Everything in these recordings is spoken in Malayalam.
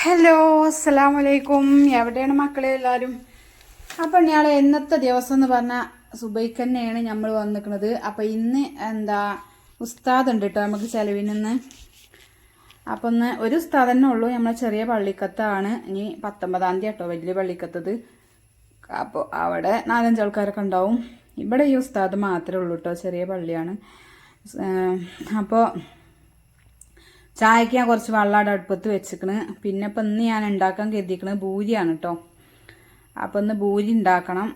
ഹലോ അസ്സലാം വലൈക്കും എവിടെയാണ് മക്കളെ എല്ലാവരും അപ്പം ഞാൻ ഇന്നത്തെ ദിവസം എന്ന് പറഞ്ഞാൽ സുബൈക്ക് തന്നെയാണ് നമ്മൾ വന്നിരിക്കുന്നത് അപ്പം ഇന്ന് എന്താ ഉസ്താദ് ഉണ്ട് കേട്ടോ നമുക്ക് ചെലവിനിന്ന്. അപ്പം ഒന്ന് ഒരു ഉസ്താദ് തന്നെ ഉള്ളൂ. നമ്മളെ ചെറിയ പള്ളിക്കത്താണ്. ഇനി പത്തൊമ്പതാം തീയതി കേട്ടോ വലിയ പള്ളിക്കത്തത്. അപ്പോൾ അവിടെ നാലഞ്ച് ആൾക്കാരൊക്കെ ഉണ്ടാവും. ഇവിടെ ഈ ഉസ്താദ് മാത്രമേ ഉള്ളൂ കേട്ടോ ചെറിയ പള്ളിയാണ്. അപ്പോൾ ചായക്ക് ഞാൻ കുറച്ച് വെള്ളം അടുപ്പത്ത് വെച്ചിക്കണ്. പിന്നെ ഇപ്പം ഇന്ന് ഞാൻ ഉണ്ടാക്കാൻ കരുതിക്കണത് ഭൂരിയാണ് കേട്ടോ അപ്പം ഇന്ന് ഭൂരി ഉണ്ടാക്കണം.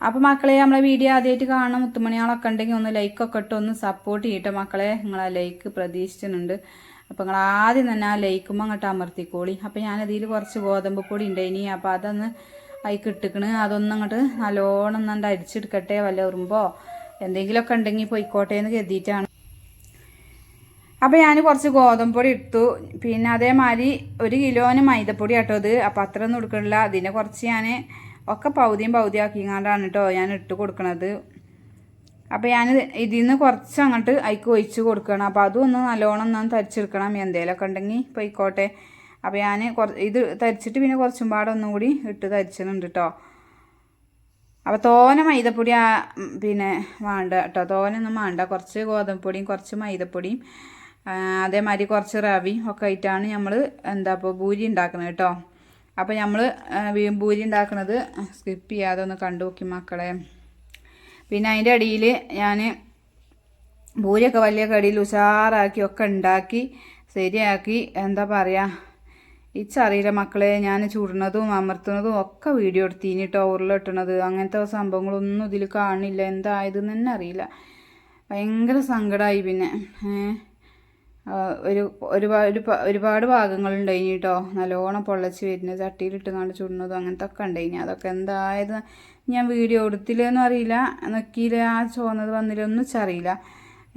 അപ്പം മക്കളെ നമ്മളെ വീഡിയോ ആദ്യമായിട്ട് കാണണം മുത്തുമണിയാളൊക്കെ ഉണ്ടെങ്കിൽ ഒന്ന് ലൈക്കൊക്കെ ഇട്ട് ഒന്ന് സപ്പോർട്ട് ചെയ്യട്ടെ മക്കളെ. നിങ്ങളെ ലൈക്ക് പ്രതീക്ഷിച്ചിട്ടുണ്ട്. അപ്പം നിങ്ങൾ ആദ്യം തന്നെ ആ ലൈക്കുമ്പോൾ അങ്ങോട്ട് അമർത്തിക്കോളി. അപ്പം ഞാനതിൽ കുറച്ച് ഗോതമ്പ് പൊടി ഉണ്ടായിനി അപ്പം അതൊന്ന് അതിക്ക് ഇട്ടിക്കണ്. അതൊന്നും അങ്ങോട്ട് നല്ലോണം ഒന്നും അടിച്ചെടുക്കട്ടെ വല്ല ഉറുമ്പോ എന്തെങ്കിലുമൊക്കെ ഉണ്ടെങ്കിൽ പോയിക്കോട്ടെ എന്ന് കരുതിയിട്ടാണ്. അപ്പോൾ ഞാൻ കുറച്ച് ഗോതമ്പൊടി ഇട്ടു. പിന്നെ അതേമാതിരി ഒരു കിലോന് മൈദപ്പൊടി കേട്ടോ അത് അത്ര ഒന്നും എടുക്കണില്ല. അതിനെ കുറച്ച് ഞാൻ ഒക്കെ പൗതിയും പൗതി ആക്കിങ്ങാണ്ടാണ് കേട്ടോ ഞാൻ ഇട്ട് കൊടുക്കണത്. അപ്പോൾ ഞാൻ ഇതിൽ നിന്ന് കുറച്ച് അങ്ങോട്ട് അയക്ക് ഒഴിച്ച് കൊടുക്കണം. അപ്പോൾ അതും ഒന്ന് നല്ലോണം ഒന്ന് തരിച്ചെടുക്കണം. എന്തേലൊക്കെ ഉണ്ടെങ്കിൽ പോയിക്കോട്ടെ. അപ്പോൾ ഞാൻ ഇത് തരിച്ചിട്ട് പിന്നെ കുറച്ചും പാടെ ഒന്നും കൂടി ഇട്ട് തരിച്ചിട്ടുണ്ട് കേട്ടോ അപ്പോൾ തോന മൈദപ്പൊടി പിന്നെ വേണ്ട കേട്ടോ തോനൊന്നും വേണ്ട. കുറച്ച് ഗോതമ്പ് പൊടിയും കുറച്ച് മൈദപ്പൊടിയും അതേമാതിരി കുറച്ച് റവി ഒക്കെ ആയിട്ടാണ് നമ്മൾ എന്താ ഇപ്പോൾ ഭൂരി ഉണ്ടാക്കുന്നത് കേട്ടോ. അപ്പോൾ നമ്മൾ ഭൂരി ഉണ്ടാക്കുന്നത് സ്കിപ്പ് ചെയ്യാതെ ഒന്ന് കണ്ടു നോക്കി മക്കളെ. പിന്നെ അതിന്റെ അടിയിൽ ഞാൻ ഭൂരിയൊക്കെ വലിയ കടിയിൽ ഉഷാറാക്കി ഒക്കെ ഉണ്ടാക്കി ശരിയാക്കി എന്താ പറയുക ഇച്ചറിയില്ല മക്കളെ ഞാൻ ചുടുന്നതും അമർത്തുന്നതും ഒക്കെ വീഡിയോ എടുത്തീനി ടോറിൽ ഉരുളിട്ടണത് അങ്ങനത്തെ സംഭവങ്ങളൊന്നും ഇതിൽ കാണില്ല. എന്തായതെന്ന് തന്നെ അറിയില്ല. ഭയങ്കര സങ്കടമായി പിന്നെ ഏ. ഒരു ഒരുപാട് ഒരുപാട് ഭാഗങ്ങളുണ്ട് ഒരുപാട് ഭാഗങ്ങളുണ്ടായിനി കേട്ടോ നല്ലോണം പൊള്ളച്ച് വരുന്നത് ചട്ടിയിലിട്ടുകൊണ്ട് ചുടുന്നതും അങ്ങനത്തെ ഒക്കെ ഇനി അതൊക്കെ എന്തായത് ഞാൻ വീഡിയോ എടുത്തില്ലെന്നും അറിയില്ല. നോക്കിയില്ല ആ ചോന്നത് വന്നില്ല ഒന്നും ചറിയില്ല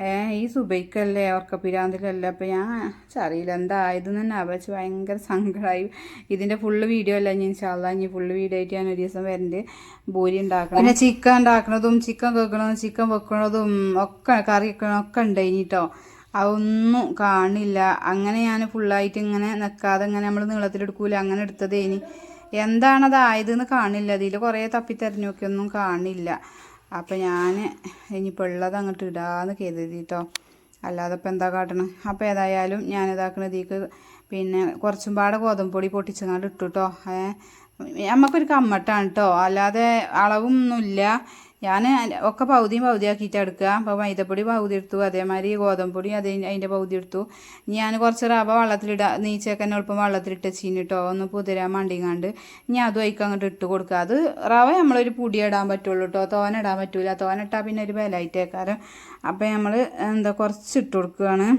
ഏ ഈ സുബൈക്കല്ലേ ഉറക്കപ്പിരാന്തിലല്ലേ. അപ്പം ഞാൻ ചറിയില്ല എന്തായതെന്ന് തന്നെ വെച്ച് ഭയങ്കര സങ്കടമായി ഇതിന്റെ ഫുള്ള് വീഡിയോ അല്ല ഞാൻ ഇൻഷാല്ല ഇനി ഫുള്ള് വീഡിയോ ആയിട്ട് ഞാൻ ഒരു ദിവസം വരണ്ട്. ഭൂരി ഉണ്ടാക്കണം. പിന്നെ ചിക്കൻ ഉണ്ടാക്കണതും ചിക്കൻ വെക്കണതും ചിക്കൻ വെക്കണതും ഒക്കെ കറി വെക്കണതൊക്കെ ഇനി കേട്ടോ അതൊന്നും കാണില്ല. അങ്ങനെ ഞാൻ ഫുള്ളായിട്ട് ഇങ്ങനെ നിൽക്കാതെ ഇങ്ങനെ നമ്മൾ നീളത്തിലെടുക്കൂല അങ്ങനെ എടുത്തതേ ഇനി. എന്താണത് ആയതെന്ന് കാണില്ല. അതിൽ കുറേ തപ്പി ഒന്നും കാണില്ല. അപ്പം ഞാൻ ഇനിയിപ്പോൾ ഉള്ളത് അങ്ങോട്ട് ഇടാന്ന് കരുതിട്ടോ അല്ലാതെ ഇപ്പം എന്താ കാട്ടണം? അപ്പോൾ ഏതായാലും ഞാൻ ഇതാക്കണ ഇതിക്ക് പിന്നെ കുറച്ചും പാടെ ഗോതമ്പൊടി പൊട്ടിച്ചങ്ങാണ്ട് ഇട്ടു കേട്ടോ നമുക്കൊരു കമ്മട്ടാണ് കേട്ടോ അല്ലാതെ അളവൊന്നുമില്ല ഞാൻ ഒക്കെ പകുതിയും പകുതിയാക്കിയിട്ട് എടുക്കുക. അപ്പോൾ മൈദപ്പൊടി പകുതി എടുത്തു അതേമാതിരി ഗോതമ്പൊടി അതേ അതിന്റെ പകുതി എടുത്തു. ഞാൻ കുറച്ച് റവ വെള്ളത്തിലിടാ നീച്ചക്കന്നെ എളുപ്പം വെള്ളത്തിലിട്ട് ചീനിട്ടോ ഒന്ന് പുതിരാൻ മണ്ടിങ്ങാണ്ട് ഞാൻ അതും അതിക്ക് അങ്ങോട്ട് ഇട്ട് കൊടുക്കുക. അത് റവ നമ്മളൊരു പൊടി ഇടാൻ പറ്റുള്ളൂ കേട്ടോ തോന ഇടാൻ പറ്റില്ല തോന ഇട്ടാൽ പിന്നെ ഒരു വിലയിട്ടേക്കാരം അപ്പോൾ നമ്മൾ എന്താ കുറച്ച് ഇട്ട് കൊടുക്കുകയാണ്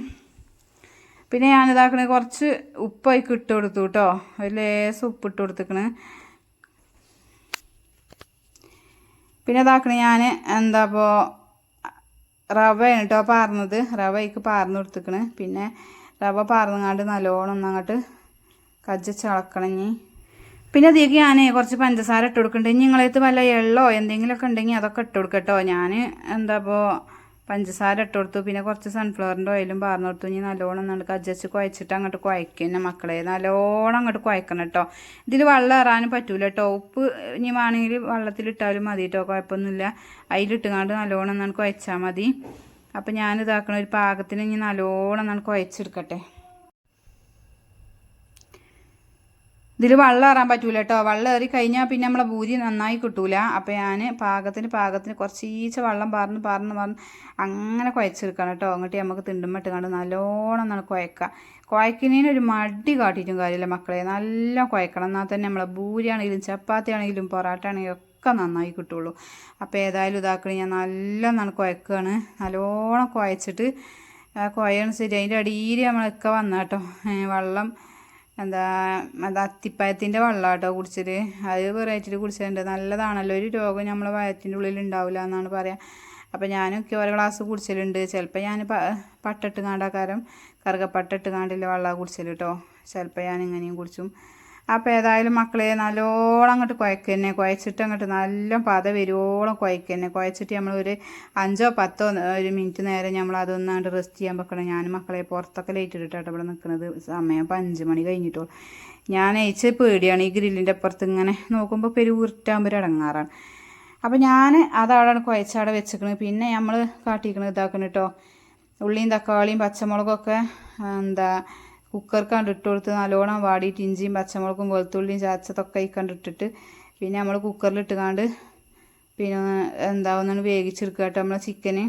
പിന്നെ ഞാനിതാക്കണ കുറച്ച് ഉപ്പ് അതിക്ക് ഇട്ട് കൊടുത്തു കേട്ടോ ഒരു ലേസ് ഉപ്പ് ഇട്ട് കൊടുത്തേക്കണ്. പിന്നെ ഇതാക്കണ ഞാൻ എന്താ ഇപ്പോൾ റവയാണ് കേട്ടോ പാർന്നത്. റവ എനിക്ക് പാർന്ന് കൊടുത്തേക്കണ്. പിന്നെ റവ പാർന്നങ്ങാണ്ട് നല്ലോണം ഒന്നങ്ങോട്ട് കജ്ജിച്ച് ഇളക്കണം പിന്നെ അതിലേക്ക് ഞാൻ കുറച്ച് പഞ്ചസാര ഇട്ട് കൊടുക്കുന്നുണ്ട് ഇനി നിങ്ങളേത്ത് വല്ല എള്ളോ എന്തെങ്കിലുമൊക്കെ ഉണ്ടെങ്കിൽ അതൊക്കെ ഇട്ട് കൊടുക്കട്ടോ. ഞാൻ എന്താ ഇപ്പോൾ പഞ്ചസാര ഇട്ട് കൊടുത്തു. പിന്നെ കുറച്ച് സൺഫ്ലവറിന്റെ ഓയിലും പാർന്നു കൊടുത്തു. ഇനി നല്ലോണം നമ്മൾ കജ്ജച്ച് കുഴച്ചിട്ട് അങ്ങോട്ട് കുഴക്കുന്ന മക്കളെ. നല്ലോണം അങ്ങോട്ട് കുഴക്കണം കേട്ടോ. ഇതിൽ വെള്ളം ഇറാനും പറ്റൂല കേട്ടോ. ഉപ്പ് ഇനി വേണമെങ്കിൽ വെള്ളത്തിലിട്ടാലും മതി കേട്ടോ. കുഴപ്പമൊന്നുമില്ല. അതിലിട്ടുകൊണ്ട് നല്ലോണം നമ്മൾ കുഴച്ചാൽ മതി. അപ്പം ഞാൻ ഇതാക്കണ ഒരു പാകത്തിന് ഇനി നല്ലോണം നമ്മൾ കുഴച്ചെടുക്കട്ടെ. ഇതിൽ വെള്ളം ഏറാൻ പറ്റൂല കേട്ടോ വെള്ളം ഏറി കഴിഞ്ഞാൽ പിന്നെ നമ്മളെ ഭൂരി നന്നായി കിട്ടൂല. അപ്പോൾ ഞാൻ പാകത്തിന് പാകത്തിന് കുറച്ചീച്ച വെള്ളം പാർന്ന് പാർന്ന് പാർന്ന് അങ്ങനെ കുഴച്ചെടുക്കണം കേട്ടോ അങ്ങോട്ട് നമുക്ക് തിണ്ടുമ്മിട്ട് കണ്ട് നല്ലോണം നമ്മൾ കുഴക്കുക കുഴക്കുന്നതിന് ഒരു മടി കാട്ടിയിട്ടും കാര്യമില്ല മക്കളെ. നല്ല കുഴക്കണം. എന്നാൽ തന്നെ നമ്മളെ ഭൂരിയാണെങ്കിലും ചപ്പാത്തി ആണെങ്കിലും പൊറാട്ട ആണെങ്കിലും ഒക്കെ നന്നായി കിട്ടുള്ളൂ. അപ്പോൾ ഏതായാലും ഇതാക്കണ. ഞാൻ നല്ല നല്ല കുഴക്കുകയാണ് നല്ലോണം കുഴച്ചിട്ട് ആ കുഴയാണ് ശരി. അതിന്റെ അടിയിൽ നമ്മളൊക്കെ വന്ന കേട്ടോ വെള്ളം എന്താ അത് അത്തിപ്പഴത്തിന്റെ വെള്ളം കേട്ടോ കുടിച്ചത്. അത് വെറൈറ്റിയിൽ കുടിച്ചിട്ടുണ്ട് നല്ലതാണല്ലോ. ഒരു രോഗം നമ്മളെ വയറ്റിന്റെ ഉള്ളിൽ ഉണ്ടാവില്ല എന്നാണ് പറയുക അപ്പോൾ ഞാനൊക്കെ ഓരോ ഗ്ലാസ് കുടിച്ചിട്ടുണ്ട് ചിലപ്പോൾ ഞാൻ പട്ടിട്ട് കാണ്ടാക്കാരം കറുകപ്പട്ടിട്ട് കാണ്ടില്ല വെള്ളം കുടിച്ചൽ കേട്ടോ ചിലപ്പോൾ ഞാൻ ഇങ്ങനെയും കുടിച്ചും. അപ്പോൾ ഏതായാലും മക്കളെ നല്ലോണം അങ്ങോട്ട് കുഴക്കന്നെ കുഴച്ചിട്ട് അങ്ങോട്ട് നല്ല പത വരുവോളം കുഴക്കന്നെ കുഴച്ചിട്ട് നമ്മൾ ഒരു അഞ്ചോ പത്തോ ഒരു മിനിറ്റ് നേരം നമ്മൾ അതൊന്നാണ്ട് റെസ്റ്റ് ചെയ്യാൻ വെക്കണം. ഞാൻ മക്കളെ പുറത്തൊക്കെ ലൈറ്റ് ഇട്ടിട്ടാണ് ഇവിടെ നിൽക്കുന്നത് സമയം അപ്പോൾ അഞ്ച് മണി കഴിഞ്ഞിട്ടോ ഞാൻ അയച്ച് പേടിയാണ്. ഈ ഗ്രില്ലിന്റെ അപ്പുറത്ത് ഇങ്ങനെ നോക്കുമ്പോൾ പെരു ഉരുട്ടാകുമ്പോൾ അടങ്ങാറാണ്. അപ്പോൾ ഞാൻ അതവിടെ കുഴച്ചവിടെ വെച്ചിരിക്കുന്നത് പിന്നെ നമ്മൾ കാട്ടിക്കണ് ഇതാക്കണം കേട്ടോ ഉള്ളിയും തക്കാളിയും പച്ചമുളകൊക്കെ എന്താ കുക്കർക്ക് ഇട്ട് കൊടുത്ത് നല്ലോണം വാടിയിട്ട് ഇഞ്ചിയും പച്ചമുളകും വെളുത്തുള്ളിയും ചാച്ചതൊക്കെ കണ്ടിട്ടിട്ട് പിന്നെ നമ്മൾ കുക്കറിൽ കാണ്ട് പിന്നെ എന്താ ഒന്നാണ് വേവിച്ചെടുക്കുക കേട്ടോ നമ്മളെ ചിക്കന്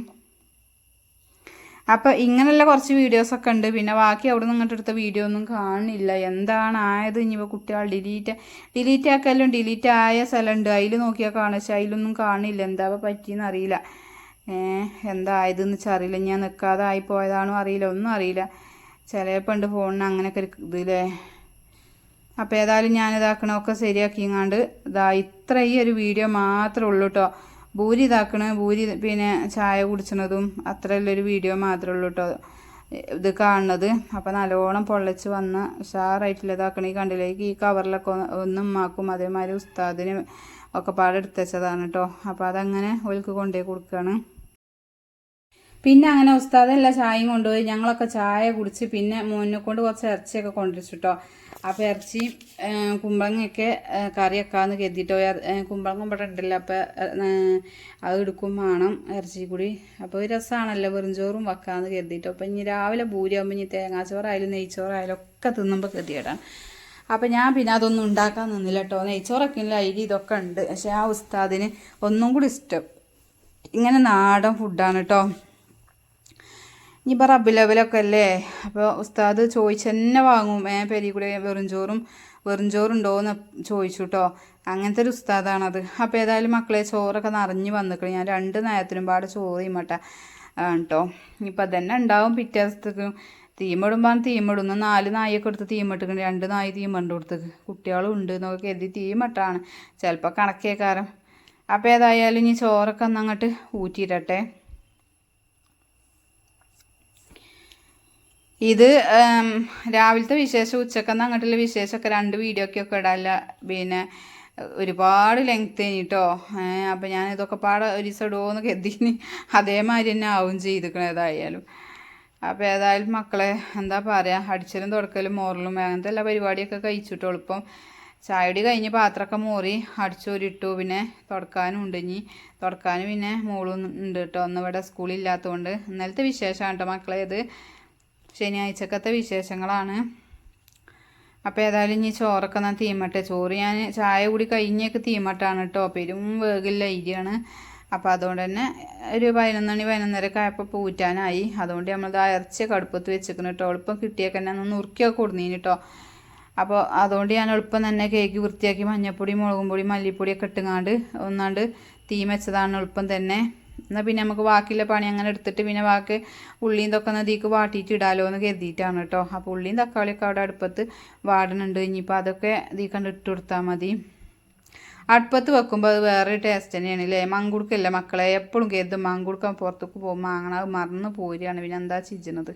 അപ്പോൾ ഇങ്ങനെയുള്ള കുറച്ച് വീഡിയോസൊക്കെ ഉണ്ട്. പിന്നെ ബാക്കി അവിടെ നിന്ന് ഇങ്ങോട്ട് എടുത്ത വീഡിയോ ഒന്നും കാണില്ല. എന്താണ് ആയത്? ഇനിയിപ്പോൾ കുട്ടികൾ ഡിലീറ്റ് ഡിലീറ്റ് ആക്കാലും ഡിലീറ്റ് ആയ സ്ഥലമുണ്ട് അതിൽ നോക്കിയാൽ കാണുക പക്ഷേ അതിലൊന്നും കാണില്ല. എന്താ പറ്റിയെന്ന് അറിയില്ല. എന്താ ആയതെന്ന് വെച്ചാൽ അറിയില്ല. ഞാൻ നിൽക്കാതെ ആയി പോയതാണോ അറിയില്ല. ഒന്നും അറിയില്ല. ചിലപ്പോൾ ഉണ്ട് ഫോണിന് അങ്ങനെയൊക്കെ ഒരു ഇതില്ലേ അപ്പോൾ ഏതായാലും ഞാനിതാക്കണമൊക്കെ ശരിയാക്കി ശരിയാക്കിങ്ങാണ്ട് ഇതാ ഇത്ര ഈ ഒരു വീഡിയോ മാത്രമേ ഉള്ളൂ കേട്ടോ ഭൂരി ഇതാക്കണ ഭൂരി പിന്നെ ചായ കുടിച്ചണതും അത്രയുള്ളൊരു വീഡിയോ മാത്രമേ ഉള്ളൂ കേട്ടോ ഇത് കാണുന്നത്. അപ്പോൾ നല്ലോണം പൊള്ളച്ച് വന്ന് ഉഷാറായിട്ടില്ല ഇതാക്കണ. ഈ കണ്ടിലേക്ക് ഈ കവറിലൊക്കെ ഒന്നും മാക്കും അതേമാതിരി ഉസ്താദിന് ഒക്കെ പാടെടുത്തച്ചതാണ് കേട്ടോ അപ്പോൾ അതങ്ങനെ ഓൽക്ക് കൊണ്ടുപോയി കൊടുക്കുകയാണ് പിന്നെ അങ്ങനെ ഉസ്താദെല്ലാം ചായയും കൊണ്ടുപോയി ഞങ്ങളൊക്കെ ചായ കുടിച്ച് പിന്നെ മോനെ കൊണ്ട് കുറച്ച് ഇറച്ചിയൊക്കെ കൊണ്ടുവച്ചു കേട്ടോ ഇറച്ചി കുമ്പളങ്ങയൊക്കെ കറി വെക്കാമെന്ന് കരുതിയിട്ടോ കുമ്പളങ്ങ ഇവിടെ ഉണ്ടല്ലോ അപ്പോൾ അത് എടുക്കും വേണം ഇറച്ചി കൂടി. അപ്പോൾ രസമാണല്ലോ വെറുംചോറും വെക്കാമെന്ന് കരുതിയിട്ടോ അപ്പോൾ ഇനി രാവിലെ ഭൂരിയാകുമ്പോൾ ഇനി തേങ്ങാച്ചോറായാലും നെയ്ച്ചോറായാലും ഒക്കെ തിന്നുമ്പോൾ കരുതിയിടാം അപ്പം ഞാൻ പിന്നെ അതൊന്നും ഉണ്ടാക്കാൻ നിന്നില്ല കേട്ടോ നെയ്ച്ചോറൊക്കെ ഇല്ല അരി ഇതൊക്കെ ഉണ്ട്. പക്ഷേ ആ ഉസ്താദിന് ഒന്നും കൂടി ഇഷ്ടം. ഇങ്ങനെ നാടൻ ഫുഡാണ് കേട്ടോ ഇനിയിപ്പോൾ റബ്ബ് ലെവലൊക്കെ അല്ലേ അപ്പോൾ ഉസ്താദ് ചോദിച്ച് തന്നെ വാങ്ങും. ഏ പെരി കൂടെ വെറും ചോറും വെറും ചോറുണ്ടോയെന്ന് ചോദിച്ചു കേട്ടോ അങ്ങനത്തെ ഒരു ഉസ്താദാണത്. അപ്പോൾ ഏതായാലും മക്കളെ ചോറൊക്കെ നിറഞ്ഞു വന്നിക്കണം. ഞാൻ രണ്ട് നേരത്തിനും പാടെ ചോറ് ചെയ്യുമട്ടെ കേട്ടോ ഇപ്പം അതന്നെ ഉണ്ടാവും പിറ്റേ ദിവസത്തേക്കും. തീമിടുമ്പോൾ തീമിടുന്നു നാല് നായൊക്കെ എടുത്ത് തീമിട്ടിക്കണം. രണ്ട് നായി തീമിണ്ട് കൊടുത്തേക്ക്. കുട്ടികളും ഉണ്ട് എന്നൊക്കെ കരുതി തീമിട്ടാണ്. ചിലപ്പോൾ കണക്കേക്കാരം. അപ്പോൾ ഏതായാലും ഇനി ചോറൊക്കെ ഒന്നങ്ങോട്ട് ഊറ്റിയിടട്ടെ. ഇത് രാവിലത്തെ വിശേഷം ഉച്ചക്കെന്ന് അങ്ങോട്ടുള്ള വിശേഷമൊക്കെ രണ്ട് വീഡിയോ ഒക്കെ ഒക്കെ ഇടാല്ല. പിന്നെ ഒരുപാട് ലെങ്ത് കഴിഞ്ഞിട്ടോ അപ്പോൾ ഞാൻ ഇതൊക്കെ പാടെ ഒരു ദിവസം ഇടുമോയെന്ന് അതേമാതിരി തന്നെ ആവും ചെയ്തിരിക്കണം ഏതായാലും. അപ്പോൾ ഏതായാലും മക്കളെ എന്താ പറയുക അടിച്ചലും തുടക്കലും മോറലും അങ്ങനത്തെ എല്ലാ പരിപാടിയൊക്കെ കഴിച്ചിട്ടോ ഇപ്പം ചായടി കഴിഞ്ഞ് പാത്രമൊക്കെ മോറി അടിച്ചോരിട്ടു. പിന്നെ തുടക്കാനും ഉണ്ട് ഇനി. തുടക്കാനും പിന്നെ മോളും ഉണ്ട് കേട്ടോ. ഒന്നും ഇവിടെ സ്കൂളില്ലാത്തതുകൊണ്ട്. ഇന്നലത്തെ വിശേഷമാണ് കേട്ടോ മക്കളെ ഇത്. ശനിയാഴ്ചക്കത്തെ വിശേഷങ്ങളാണ്. അപ്പോൾ ഏതായാലും ഇനി ചോറൊക്കെ ഞാൻ തീമട്ടെ. ചോറ് ഞാൻ ചായ കൂടി കഴിഞ്ഞൊക്കെ തീമട്ടാണ് കേട്ടോ പെരും വേഗില്ല ഇരിയാണ്. അപ്പോൾ അതുകൊണ്ട് തന്നെ ഒരു പതിനൊന്ന് മണി പതിനൊന്നരക്കെ ആയപ്പോൾ പൂറ്റാനായി. അതുകൊണ്ട് നമ്മൾ ആ കടുപ്പത്ത് വെച്ചേക്കണം കേട്ടോ എളുപ്പം കിട്ടിയൊക്കെ തന്നെ ഒന്ന് നുറുക്കിയൊക്കെ കൊടുന്നീന് കേട്ടോ അപ്പോൾ അതുകൊണ്ട് ഞാൻ എളുപ്പം തന്നെ കേക്ക് വൃത്തിയാക്കി മഞ്ഞപ്പൊടി മുളകും പൊടി മല്ലിപ്പൊടിയൊക്കെ ഇട്ടുങ്ങാണ്ട് ഒന്നാണ്ട് തീ വെച്ചതാണ് എളുപ്പം തന്നെ. എന്നാൽ പിന്നെ നമുക്ക് ബാക്കിയുള്ള പണി അങ്ങനെ എടുത്തിട്ട് പിന്നെ ബാക്കി ഉള്ളിയും തൊക്കെ നദിക്ക് വാട്ടിയിട്ട് ഇടാലോ എന്ന് കരുതിയിട്ടാണ് കേട്ടോ. അപ്പോൾ ഉള്ളിയും തക്കാളിയൊക്കെ അവിടെ അടുപ്പത്ത് വാടുന്നുണ്ട് ഇനിയിപ്പോൾ അതൊക്കെ ഇതിൽ കണ്ട് ഇട്ട് കൊടുത്താൽ മതി. അടുപ്പത്ത് വെക്കുമ്പോൾ അത് വേറെ ടേസ്റ്റ് തന്നെയാണ് അല്ലേ മങ്കുടുക്കല്ല മക്കളെ? എപ്പോഴും കരുതും. മങ്കുടുക്കാൻ പുറത്തേക്ക് പോകുമ്പോൾ അങ്ങനെ മറന്ന് പോരുകയാണ്. പിന്നെ എന്താ ചിജണത്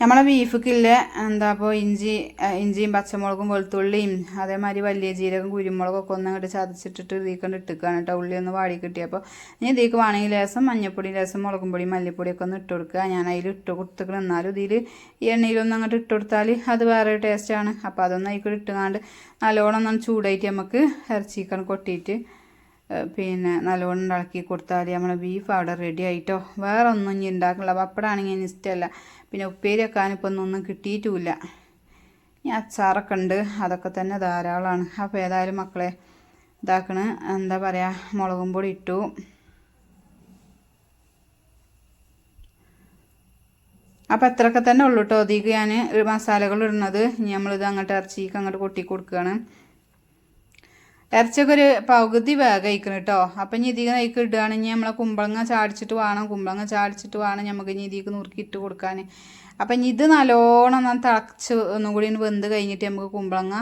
നമ്മളെ ബീഫിക്കില്ല എന്താ അപ്പോൾ ഇഞ്ചി ഇഞ്ചിയും പച്ചമുളകും വെളുത്തുള്ളിയും അതേമാതിരി വലിയ ജീരകം കുരുമുളകൊക്കെ ഒന്ന് അങ്ങോട്ട് ചതച്ചിട്ടിട്ട് ഇതിക്കൊണ്ട് ഇട്ടിക്കുകയാണ് കേട്ടോ ഉള്ളി ഒന്ന് വാടി കിട്ടിയപ്പോൾ ഇനി ഇതിക്ക് വേണമെങ്കിൽ ലേസം മഞ്ഞപ്പൊടി ലേസം മുളകും പൊടി മല്ലിപ്പൊടിയൊക്കെ ഒന്ന് ഇട്ട് കൊടുക്കുക ഞാൻ അതിൽ ഇട്ട് കൊടുത്തിക്കണം. എന്നാലും ഇതിൽ ഈ എണ്ണയിലൊന്നും അങ്ങോട്ട് ഇട്ട് കൊടുത്താൽ അത് വേറെ ടേസ്റ്റാണ് അപ്പോൾ അതൊന്നും അതിൽ ഇട്ടുകാണ്ട് നല്ലോണം ഒന്ന് ചൂടായിട്ട് നമുക്ക് ഇറച്ചിക്കാണ് കൊട്ടിയിട്ട് പിന്നെ നല്ലോണം ഉണ്ടാക്കി കൊടുത്താൽ നമ്മളെ ബീഫ് അവിടെ റെഡി ആയിട്ടോ. വേറെ ഒന്നും ഇനി ഉണ്ടാക്കണില്ല പപ്പടാണെങ്കിൽ ഇനി ഇഷ്ടമല്ല പിന്നെ ഉപ്പേരി വെക്കാനിപ്പോൾ ഒന്നും കിട്ടിയിട്ടുമില്ല ഇനി അച്ചാറൊക്കെ ഉണ്ട് അതൊക്കെ തന്നെ ധാരാളമാണ് അപ്പോൾ ഏതായാലും മക്കളെ ഇതാക്കണ്. എന്താ പറയുക മുളകും പൊടി ഇട്ടു. അപ്പം അത്രയൊക്കെ തന്നെ ഉള്ളൂ കേട്ടോ അതിക്ക് ഞാൻ മസാലകൾ ഇടുന്നത്. ഇനി നമ്മളിത് അങ്ങോട്ട് ഇറച്ചിക്ക് അങ്ങോട്ട് കൊട്ടി കൊടുക്കുകയാണ് ഇറച്ചിയൊക്കെ ഒരു പകുതി വേഗം കേട്ടോ. അപ്പം ഇനി ഇതിക്ക് നയിക്ക് ഇടുകയാണെങ്കിൽ നമ്മളെ കുമ്പളങ്ങ ചാടിച്ചിട്ട് വേണം. കുമ്പളങ്ങ ചാടിച്ചിട്ട് വേണം നമുക്ക് ഇനി ഇതിക്ക് നുറുക്കി ഇട്ട് കൊടുക്കാൻ അപ്പം ഇനി ഇത് നല്ലോണം ഞാൻ തിളച്ച് ഒന്നും കൂടി വെന്ത് കഴിഞ്ഞിട്ട് നമുക്ക് കുമ്പളങ്ങ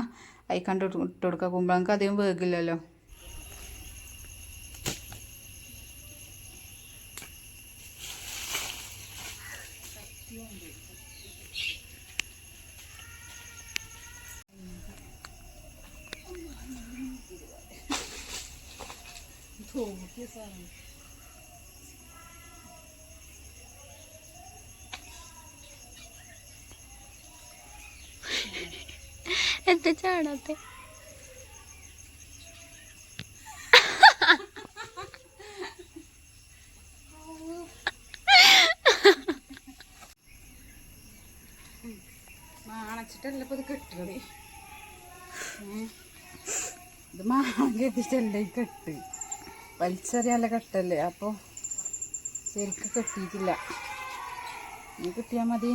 അയക്കാണ്ട് ഇട്ട് കൊടുക്കാം. കുമ്പളങ്ങക്ക് അധികം വേഗില്ലല്ലോ സാധനം എന്താ ചാടാത്തെ? മാണച്ചിട്ടല്ല ഇപ്പൊ ഇത് കെട്ടുകളി ഇത് മാണം കെട്ടിച്ചല്ലേ കെട്ട്. വലിച്ചെറിയാല്ല കെട്ടല്ലേ? അപ്പോൾ ശരിക്ക് കെട്ടിയിട്ടില്ല. ഇനി കിട്ടിയാൽ മതി.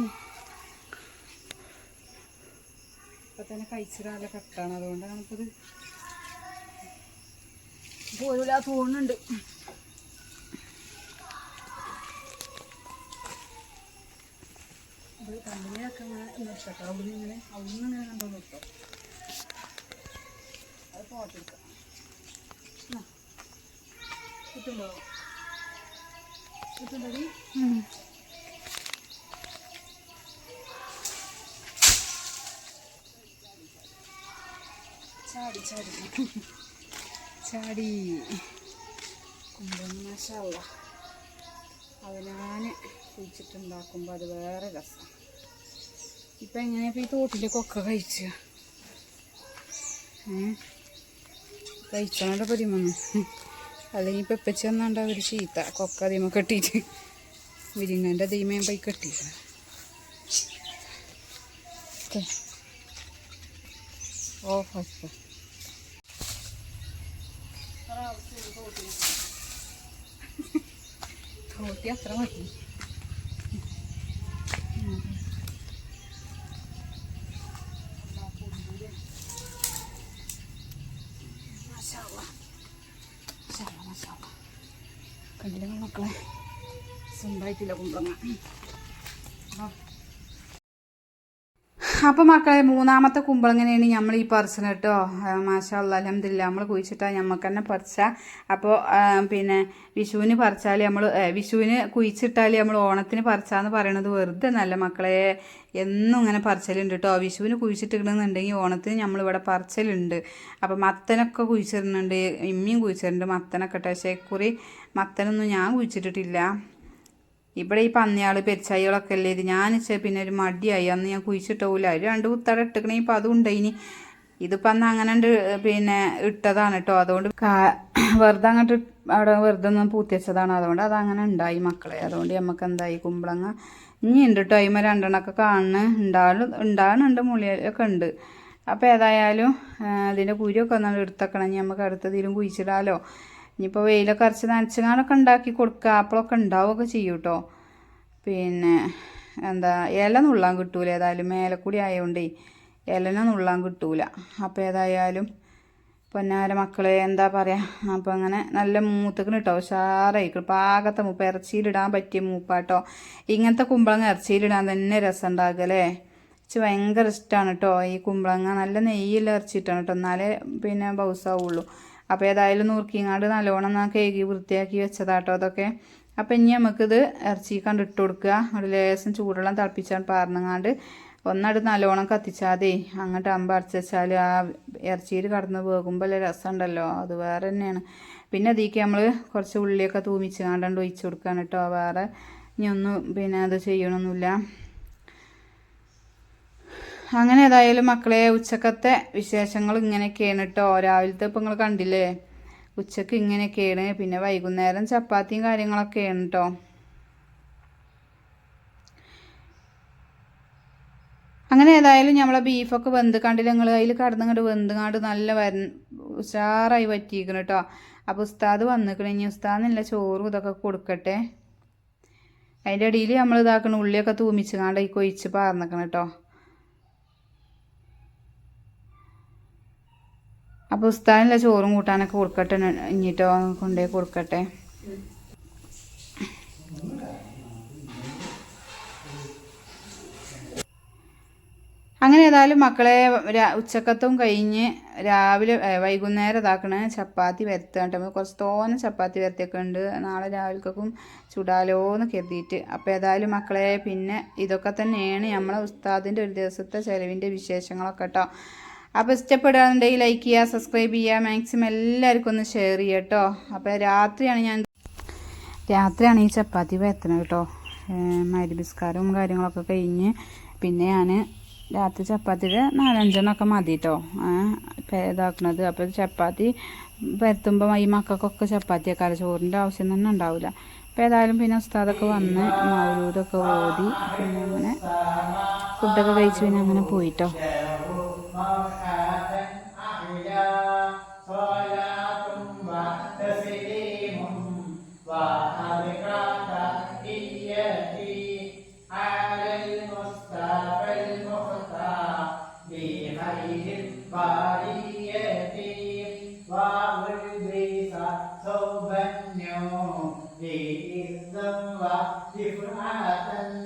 ഇപ്പം തന്നെ കഴിച്ചിടാനുള്ള കെട്ടാണ്. അതുകൊണ്ടാണ് നമുക്കത് പോരൂല തോന്നുന്നുണ്ട്. ഇത് ഇങ്ങനെ നിർത്തട്ടോ അവിടെ ഇങ്ങനെ അവിടെ നിന്ന് ഇങ്ങനെ കണ്ടോ നിർത്തോ അത് ആ. കിട്ടുണ്ടോ? കിട്ടുണ്ടോ ചാടി ചാടി. ചാടി. കുമ്പം മസാല അവനാന് കുഴിച്ചിട്ടുണ്ടാക്കുമ്പോൾ അത് വേറെ രസം. ഇപ്പം എങ്ങനെയാ ഇപ്പം ഈ തോട്ടിലേക്കൊക്കെ കഴിച്ച്? ഏ? കഴിച്ചോണ്ട പരിമന്ന് അല്ലെങ്കിൽ ഇപ്പം എപ്പച്ച വന്നാണ്ട് അവർ ചീത്ത കൊക്ക ദീമ കെട്ടിയിട്ട്. വിരിങ്ങന്റെ ദീമയും പോയി കെട്ടിയിട്ട് ഓഫ് അത്ര മതി. സ്വന്തമായിട്ടില്ല കുമ്പളങ്ങ. അപ്പോൾ മക്കളെ മൂന്നാമത്തെ കുമ്പളങ്ങനെയാണ് നമ്മൾ ഈ പറിച്ചത് കേട്ടോ മാഷാല്ല അലഹമില്ല നമ്മൾ കുഴിച്ചിട്ടാണ് നമുക്ക് തന്നെ പറിച്ച അപ്പോൾ പിന്നെ വിഷുവിന് പറിച്ചാൽ നമ്മൾ വിഷുവിന് കുഴിച്ചിട്ടാൽ നമ്മൾ ഓണത്തിന് പറിച്ചാന്ന് പറയണത് വെറുതെ നല്ല മക്കളെ. എന്നും ഇങ്ങനെ പറിച്ചലുണ്ട് കേട്ടോ വിഷുവിന് കുഴിച്ചിട്ടിടുന്നുണ്ടെങ്കിൽ ഓണത്തിന് നമ്മളിവിടെ പറിച്ചലുണ്ട്. അപ്പോൾ മത്തനൊക്കെ കുഴിച്ചിടുന്നുണ്ട്. ഇമ്മിയും കുഴിച്ചിട്ടുണ്ട് മത്തനൊക്കെ കേട്ടോ പക്ഷേ കുറി മത്തനൊന്നും ഞാൻ കുഴിച്ചിട്ടിട്ടില്ല. ഇവിടെ ഈ പന്നിയാൾ പെരിച്ചായികളൊക്കെ അല്ലേ ഇത്? ഞാൻ പിന്നെ ഒരു മടിയായി. അന്ന് ഞാൻ കുഴിച്ചിട്ടില്ല ഒരു രണ്ട് കുത്തട ഇട്ടിക്കണേ ഇപ്പം അതും ഉണ്ടായിനി. ഇതിപ്പോൾ അന്ന് അങ്ങനെ പിന്നെ ഇട്ടതാണ് കേട്ടോ. അതുകൊണ്ട് വെറുതെ അങ്ങോട്ട് അവിടെ വെറുതെ ഒന്ന് പൂത്തിച്ചതാണ് അതുകൊണ്ട് അത് അങ്ങനെ ഉണ്ടായി മക്കളെ. അതുകൊണ്ട് നമുക്ക് എന്തായി? കുമ്പളങ്ങ ഇനി ഉണ്ട് കേട്ടോ അതിമ രണ്ടെണ്ണമൊക്കെ കാണുന്നു ഉണ്ടാകും ഉണ്ടാകുന്നുണ്ട് മുളിയൊക്കെ ഉണ്ട് അപ്പോൾ ഏതായാലും ആ, അതിന്റെ കുരിയൊക്കെ എടുത്തേക്കണം. ഇനി നമുക്ക് അടുത്തതിലും കുഴിച്ചിടാലോ. ഇനിയിപ്പോൾ വെയിലൊക്കെ അരച്ച് നനച്ചങ്ങാനൊക്കെ ഉണ്ടാക്കി കൊടുക്കുക അപ്പോഴൊക്കെ ഉണ്ടാവുകയൊക്കെ ചെയ്യും കേട്ടോ പിന്നെ എന്താ ഇല നുള്ളാൻ കിട്ടൂല ഏതായാലും. മേലക്കൂടി ആയതുകൊണ്ടേ ഇലനെ നുള്ളാൻ കിട്ടൂല. അപ്പോൾ ഏതായാലും പൊന്നാര മക്കളെ എന്താ പറയുക അപ്പോൾ അങ്ങനെ നല്ല മൂത്തക്കിന് കേട്ടോ. ഉഷാറായിക്കും പാകത്തെ മൂപ്പ് ഇറച്ചിയിലിടാൻ പറ്റിയ മൂപ്പാട്ടോ. ഇങ്ങനത്തെ കുമ്പളങ്ങ ഇറച്ചിയിലിടാൻ തന്നെ രസം ഉണ്ടാകല്ലേ എനിക്ക് ഭയങ്കര ഇഷ്ടമാണ് കേട്ടോ ഈ കുമ്പളങ്ങ നല്ല നെയ്യിൽ ഇറച്ചിട്ടാണ് കേട്ടോ എന്നാലേ പിന്നെ ബൗസാവുള്ളൂ. അപ്പോൾ ഏതായാലും നുറുക്കിങ്ങാണ്ട് നല്ലോണം ഞാൻ കേകി വൃത്തിയാക്കി വെച്ചതാട്ടോ അതൊക്കെ. അപ്പം ഇനി നമുക്കിത് ഇറച്ചി കണ്ട് ഇട്ട് കൊടുക്കുക. ഒരു ലേശം ചൂടുവെള്ളം തിളപ്പിച്ചാൽ പാർന്നങ്ങാണ്ട് ഒന്നട് നല്ലോണം കത്തിച്ചാതെ അങ്ങോട്ട് അമ്പ അടച്ച് വെച്ചാൽ ആ ഇറച്ചിയിൽ കടന്ന് പോകുമ്പോൾ അല്ലേ രസമുണ്ടല്ലോ അത് വേറെ തന്നെയാണ്. പിന്നെ അതിലേക്ക് നമ്മൾ കുറച്ച് ഉള്ളിയൊക്കെ തൂമിച്ച് കാണ്ടണ്ട് ഒഴിച്ച് കൊടുക്കുകയാണ് കേട്ടോ. വേറെ ഇനി ഒന്നും പിന്നെ അത് ചെയ്യണമൊന്നുമില്ല അങ്ങനെ ഏതായാലും മക്കളെ ഉച്ചക്കത്തെ വിശേഷങ്ങൾ ഇങ്ങനെയൊക്കെയാണ് കേട്ടോ രാവിലത്തെ ഇപ്പം നിങ്ങൾ കണ്ടില്ലേ? ഉച്ചയ്ക്ക് ഇങ്ങനെയൊക്കെയാണ്. പിന്നെ വൈകുന്നേരം ചപ്പാത്തിയും കാര്യങ്ങളൊക്കെയാണ് കേട്ടോ അങ്ങനെ ഏതായാലും നമ്മളെ ബീഫൊക്കെ വെന്ത് കണ്ടില്ല? നിങ്ങൾ അതിൽ കടന്നിങ്ങോട്ട് വെന്തുങ്ങാണ്ട് നല്ല വര ഉഷാറായി പറ്റിയിരിക്കണം കേട്ടോ അപ്പോൾ ഉസ്താദ് വന്നിക്കണം. ഇനി ഉസ്താദിനില്ല ചോറും ഇതൊക്കെ കൊടുക്കട്ടെ. അതിന്റെ ഇടയിൽ നമ്മൾ ഇതാക്കണം ഉള്ളിയൊക്കെ തൂമിച്ച് ഈ കൊഴിച്ച് പാർന്നിക്കണം കേട്ടോ അപ്പോൾ ഉസ്താദിനുള്ള ചോറും കൂട്ടാനൊക്കെ കൊടുക്കട്ടെ ഇഞ്ഞിട്ടോ? കൊണ്ടുപോയി കൊടുക്കട്ടെ. അങ്ങനെ ഏതായാലും മക്കളെ ഉച്ചക്കത്തും കഴിഞ്ഞ് രാവിലെ വൈകുന്നേരം ഇതാക്കണ. ചപ്പാത്തി വരുത്തുകണ്ട് കുറച്ച് തോനെ ചപ്പാത്തി വരുത്തിയൊക്കെ ഉണ്ട്. നാളെ രാവിലേക്കും ചുടാലോന്ന് കരുതിയിട്ട്. അപ്പോൾ ഏതായാലും മക്കളെ പിന്നെ ഇതൊക്കെ തന്നെയാണ് നമ്മളെ ഉസ്താദിന്റെ ഒരു ദിവസത്തെ ചെലവിന്റെ വിശേഷങ്ങളൊക്കെ കേട്ടോ. അപ്പോൾ ഇഷ്ടപ്പെടുകയാണെന്നുണ്ടെങ്കിൽ ലൈക്ക് ചെയ്യുക സബ്സ്ക്രൈബ് ചെയ്യുക മാക്സിമം എല്ലാവർക്കും ഒന്ന് ഷെയർ ചെയ്യുക കേട്ടോ അപ്പോൾ രാത്രിയാണ് ഞാൻ രാത്രിയാണ് ഈ ചപ്പാത്തി പരത്തുന്നത് കേട്ടോ മരുബിസ്കാരവും കാര്യങ്ങളൊക്കെ കഴിഞ്ഞ് പിന്നെ ഞാൻ രാത്രി ചപ്പാത്തിയുടെ നാലഞ്ചെണ്ണമൊക്കെ മതി കേട്ടോ ഇതാക്കണത്. അപ്പോൾ ചപ്പാത്തി പരത്തുമ്പോൾ ഈ മക്കൾക്കൊക്കെ ചപ്പാത്തി അര ചോറിന്റെ ആവശ്യം തന്നെ ഉണ്ടാവില്ല അപ്പോൾ ഏതായാലും പിന്നെ ഉസ്താദൊക്കെ വന്ന് മൗലൂദൊക്കെ ഓടി പിന്നെ അങ്ങനെ ഫുഡൊക്കെ കഴിച്ച് പിന്നെ അങ്ങനെ പോയിട്ടോ فما